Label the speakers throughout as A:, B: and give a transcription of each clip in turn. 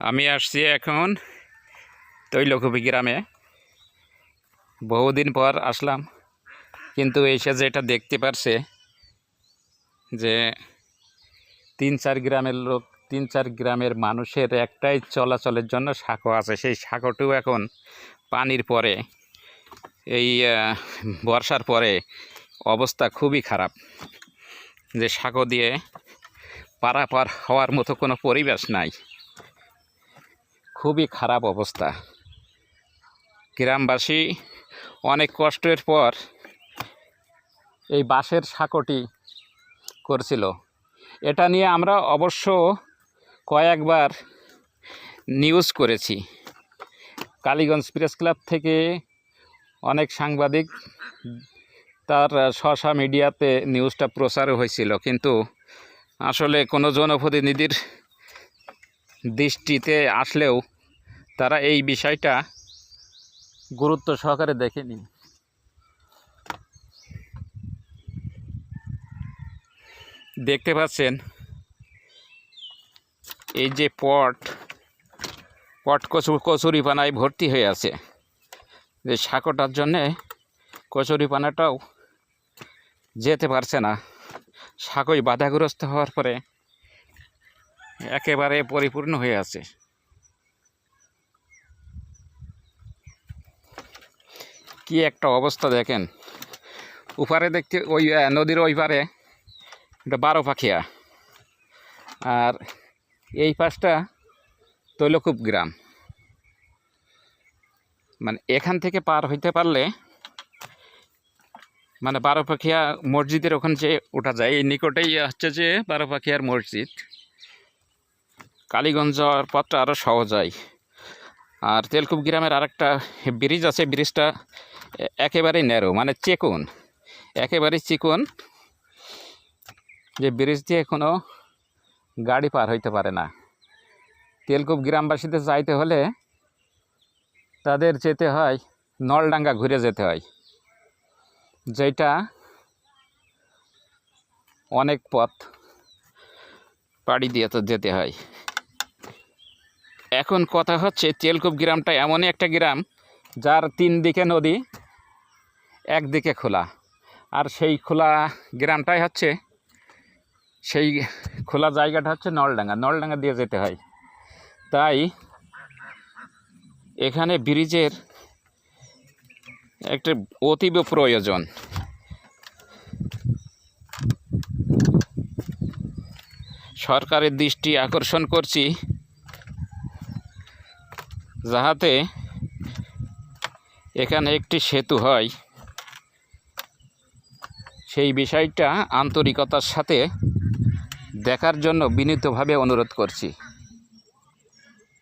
A: আমি আসছি এখন তৈলকুপি গ্রামে। বহুদিন পর আসলাম, কিন্তু এসে যেটা দেখতে পারছে যে তিন চার গ্রামের লোক, তিন চার গ্রামের মানুষের একটাই চলাচলের জন্য সাঁকো আছে। সেই সাঁকোটিও এখন পানির পরে, এই বর্ষার পরে অবস্থা খুবই খারাপ। যে সাঁকো দিয়ে পারাপার হওয়ার মতো কোনো পরিবেশ নাই। খুবই খারাপ অবস্থা। গ্রামবাসী অনেক কষ্টের পর এই বাঁশের সাঁকোটি করছিল। এটা নিয়ে আমরা অবশ্য কয়েকবার নিউজ করেছি। কালীগঞ্জ প্রেস ক্লাব থেকে অনেক সাংবাদিক তার স্বশা মিডিয়াতে নিউজটা প্রচারও হয়েছিল। কিন্তু আসলে কোনো জনপ্রতিনিধির দৃষ্টিতে আসলেও তারা এই বিষয়টা গুরুত্ব সহকারে দেখেনি দেখতে পাচ্ছেন, এই যে পট পট কচু, কচুরিপানায় ভর্তি হয়ে আছে। যে সাঁকোটার জন্যে কচুরিপানাটাও যেতে পারছে না। সাঁকোই বাধাগ্রস্ত হওয়ার পরে একেবারে পরিপূর্ণ হয়ে আছে। কি একটা অবস্থা দেখেন। উপারে দেখতে ওই নদীর ওই পারে এটা বারো পাখিয়া। আর এই পাশটা তৈলকুপ গ্রাম। মানে এখান থেকে পার হইতে পারলে মানে বারো পাখিয়া মসজিদের ওখান যে ওঠা যায়, এই নিকটেই হচ্ছে যে বারো পাখিয়ার মসজিদ। কালীগঞ্জ পথটা আরও সহজ হয়। আর তেলকুপ গ্রামের আরেকটা ব্রিজ আছে, ব্রিজটা একেবারেই ন্যারো মানে চেকুন। একেবারেই চিকুন, যে ব্রিজ দিয়ে কোনো গাড়ি পার হইতে পারে না। তেলকুপ গ্রামবাসীদের যাইতে হলে তাদের যেতে হয়, নলডাঙ্গা ঘুরে যেতে হয় যেটা অনেক পথ পাড়ি দিয়ে তো যেতে হয়। এখন কথা হচ্ছে, তেলকুপ গ্রামটা এমনই একটা গ্রাম, যার তিন দিকে নদী একদিকে খোলা। আর সেই খোলা গ্রামটাই হচ্ছে, সেই খোলা জায়গাটা হচ্ছে নলডাঙ্গা। নলডাঙ্গা দিয়ে যেতে হয়। তাই এখানে ব্রিজের একটা অতীব প্রয়োজন। সরকারের দৃষ্টি আকর্ষণ করছি যাহাতে এখানে একটি সেতু হয়। সেই বিষয়টা আন্তরিকতার সাথে দেখার জন্য বিনীতভাবে অনুরোধ করছি।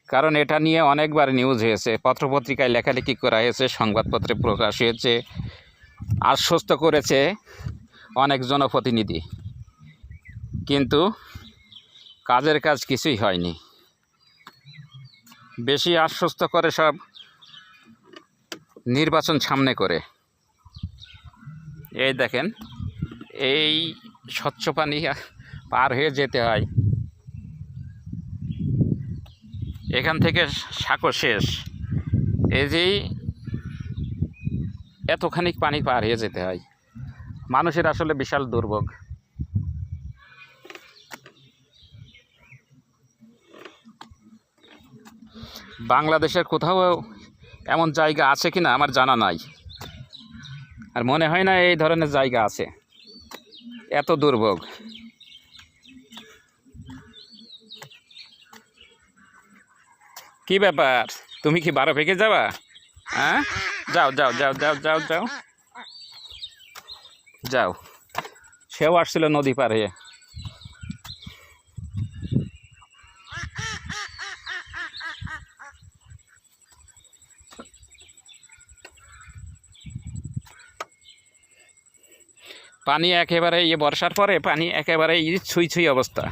A: কারণ এটা নিয়ে অনেকবার নিউজ হয়েছে, পত্রপত্রিকায় লেখালেখি করা হয়েছে, সংবাদপত্রে প্রকাশ হয়েছে, আশ্বস্ত করেছে অনেক জনপ্রতিনিধি। কিন্তু কাজের কাজ কিছুই হয়নি। বেশি আশ্বস্ত করে সব নির্বাচন সামনে করে। এই দেখেন এই স্বচ্ছ পানি পার হয়ে যেতে হয়। এখান থেকে সাঁকো শেষ। এই যেই এতখানি পানি পার হয়ে যেতে হয়। মানুষের আসলে বিশাল দুর্ভোগ। বাংলাদেশের কোথাও এমন জায়গা আছে কি না আমার জানা নাই। আর মনে হয় না এই ধরনের জায়গা আছে। এত দুর্ভোগ। কি ব্যাপার? তুমি কি বারো ভেঙে যাবা? হ্যাঁ? যাও যাও যাও যাও যাও যাও। যাও। সেও আসছিল নদী পার হয়ে। পানি একেবারে ইয়ে বর্ষার পরে পানি একেবারে ইয়ে ছুঁই ছুঁই অবস্থা।